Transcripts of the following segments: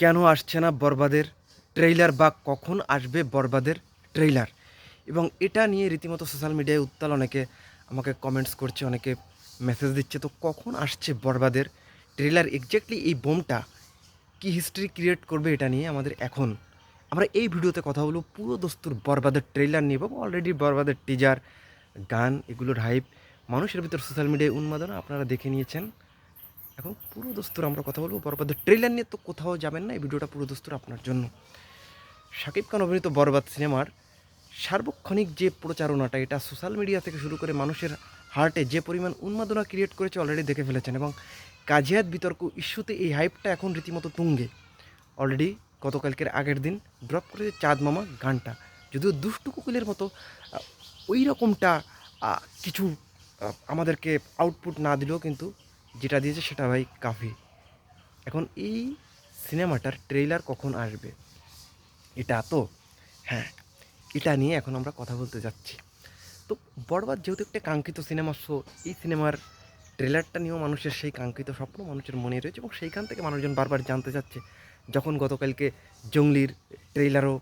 কেন আসছে না বরবাদের ট্রেইলার বা কখন আসবে বরবাদের ট্রেইলার? এবং এটা নিয়ে রীতিমতো সোশ্যাল মিডিয়ায় উত্তাল অনেকে আমাকে কমেন্টস করছে, অনেকে মেসেজ দিচ্ছে, তো কখন আসছে বরবাদের ট্রেইলার? এক্স্যাক্টলি এই বোমটা কি হিস্ট্রি ক্রিয়েট করবে এটা নিয়ে আমাদের এখন? আমরা এই ভিডিওতে কথা বলব পুরো দস্তুর বরবাদের ট্রেইলার নিয়ে, এবং অলরেডি বরবাদের টিজার গান, এগুলোর হাইপ মানুষের ভিতর সোশ্যাল মিডিয়ায় উন্মাদনা, আপনারা দেখে নিয়েছেন। এখন পুরো দস্তুর আমরা কথা বলব। বরবাদের ট্রেলার নিয়ে তো কোথাও যাবেন না, এই ভিডিওটা পুরো দস্তুর আপনার জন্য। শাকিব খান অভিনীত বরবাদ সিনেমার সার্বক্ষণিক যে প্রচারণাটা, এটা সোশ্যাল মিডিয়া থেকে শুরু করে মানুষের হার্টে যে পরিমাণ উন্মাদনা ক্রিয়েট করেছে অলরেডি দেখে ফেলেছেন এবং কাজিয়াত বিতর্ক ইস্যুতে এই হাইপটা এখন রীতিমতো তুঙ্গে। অলরেডি গতকালকের আগের দিন ড্রপ করেছে চাঁদ মামা গানটা। যদিও দুষ্টু কুকুলের মতো ওই রকমটা কিছু আমাদেরকে আউটপুট না দিলেও কিন্তু যেটা দিয়েছে সেটা ভাই কাফি। এখন এই সিনেমাটার ট্রেইলার কখন আসবে? এটা তো হ্যাঁ এটা নিয়ে এখন আমরা কথা বলতে যাচ্ছি। তো বরবাদ যেহেতু একটা কাঙ্ক্ষিত সিনেমা শো এই সিনেমার ট্রেলারটা নিয়েও মানুষের সেই কাঙ্ক্ষিত স্বপ্ন মানুষের মনে রয়েছে এবং সেইখান থেকে মানুষজন বারবার জানতে চাচ্ছে, যখন গতকালকে জঙ্গলির ট্রেইলারও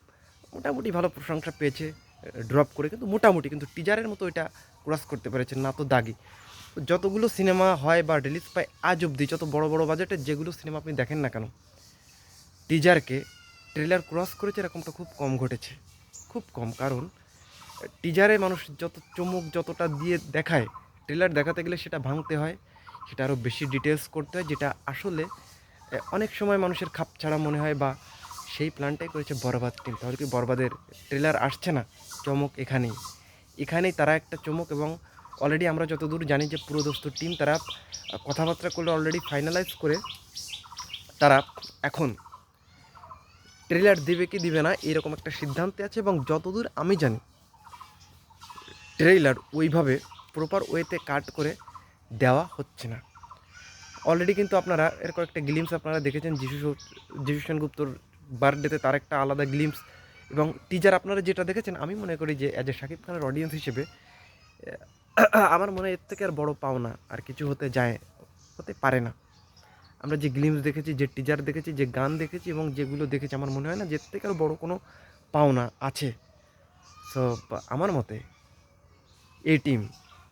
মোটামুটি ভালো প্রশংসা পেয়েছে ড্রপ করে, কিন্তু মোটামুটি, কিন্তু টিজারের মতো এটা ক্রস করতে পেরেছে, না তো দাগি। যতগুলো সিনেমা হয় বা রিলিজ পায় আজ অবধি, যত বড় বড় বাজেটের যেগুলো সিনেমা আপনি দেখেন না কেন টিজারকে ট্রেলার ক্রস করেছে এরকমটা খুব কম ঘটেছে, খুব কম। কারণ টিজারে মানুষ যত চমক যতটা দিয়ে দেখায় ট্রেলার দেখাতে গেলে সেটা ভাঙতে হয়, সেটা আরও বেশি ডিটেলস করতে হয়, যেটা আসলে অনেক সময় মানুষের খাপ ছাড়া মনে হয় বা সেই প্ল্যানটাই করেছে বরবাদ টিম তাহলে কি বরবাদের ট্রেলার আসছে না? চমক এখানেই। এখানেই তারা একটা চমক এবং অলরেডি আমরা যতদূর জানি যে পুরো দোস্তর টিম তারা কথাবার্তা করলে অলরেডি ফাইনালাইজ করে তারা এখন ট্রেলার দেবে কি দিবে না এরকম একটা সিদ্ধান্তে আছে এবং যতদূর আমি জানি ট্রেইলার ওইভাবে প্রপার ওয়েতে কাট করে দেওয়া হচ্ছে না। অলরেডি কিন্তু আপনারা এর কয়েকটা গ্লিমস আপনারা দেখেছেন, যিশু যিশু সেনগুপ্তর বার্থডেতে তার একটা আলাদা গ্লিমস এবং টিজার আপনারা যেটা দেখেছেন, আমি মনে করি যে অ্যাজ এ শাকিব খানের অডিয়েন্স হিসেবে আমার মনে হয় এর থেকে আর বড় পাওনা আর কিছু হতে যায়, হতে পারে না। আমরা যে গ্লিমস দেখেছি, যে টিজার দেখেছি, যে গান দেখেছি এবং যেগুলো দেখেছি, আমার মনে হয় না যে থেকে আর বড় কোনো পাওনা আছে। সো আমার মতে এই টিম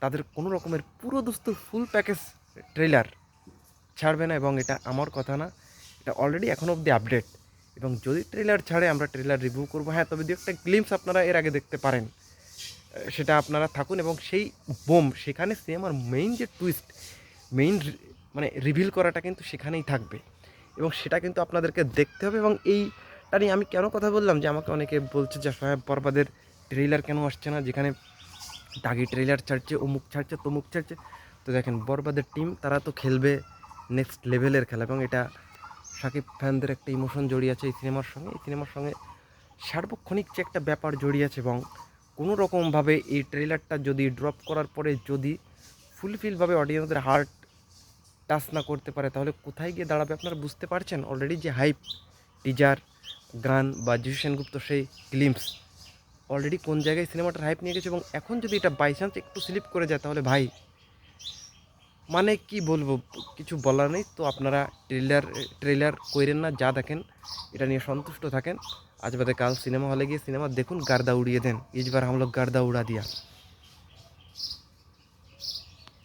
তাদের কোনো রকমের পুরো দোস্ত ফুল প্যাকেজ ট্রেলার ছাড়বে না এবং এটা আমার কথা না, এটা অলরেডি এখন অবধি আপডেট এবং যদি ট্রেলার ছাড়ে, আমরা ট্রেলার রিভিউ করব। হ্যাঁ তবে দু একটা গ্লিমস আপনারা এর আগে দেখতে পারেন। সেটা আপনারা থাকুন এবং সেই বোম, সেখানে সিনেমার মেইন যে টুইস্ট মেইন মানে রিভিল করাটা কিন্তু সেখানেই থাকবে। এবং সেটা কিন্তু আপনাদেরকে দেখতে হবে এবং এইটা নিয়ে আমি কেন কথা বললাম? যে আমাকে অনেকে বলছে যে সোহেব বরবাদের ট্রেইলার কেন আসছে না? যেখানে দাগি ট্রেইলার ছাড়ছে, অমুক ছাড়ছে, তমুক ছাড়ছে। তো দেখেন, বরবাদের টিম তারা তো খেলবে নেক্সট লেভেলের খেলা এবং এটা সাকিব ফ্যানদের একটা ইমোশন জড়িয়ে আছে এই সিনেমার সঙ্গে। এই সিনেমার সঙ্গে সার্বক্ষণিক যে একটা ব্যাপার জড়িয়ে আছে এবং কোনো রকমভাবে এই ট্রেলারটা যদি ড্রপ করার পরে যদি ফুলফিলভাবে অডিয়েন্সদের হার্ট টাচ না করতে পারে, তাহলে কোথায় গিয়ে দাঁড়াবে আপনারা বুঝতে পারছেন? অলরেডি যে হাইপ টিজার গান বা যিশু সেনগুপ্ত সেই গ্লিমস অলরেডি কোন জায়গায় সিনেমাটার হাইপ নিয়ে গেছে? এবং এখন যদি এটা বাই চান্স একটু স্লিপ করে যায়, তাহলে ভাই মানে কি বলব, কিছু বলার নেই। তো আপনারা ট্রেলার ট্রেলার কইরেন না, যা দেখেন, এটা নিয়ে সন্তুষ্ট থাকেন। আজ বাদে কাল সিনেমা হলে গিয়ে সিনেমা দেখুন, গার্দা উড়িয়ে দেন। ইজবার হাম লোক গার্দা উড়া দিয়া।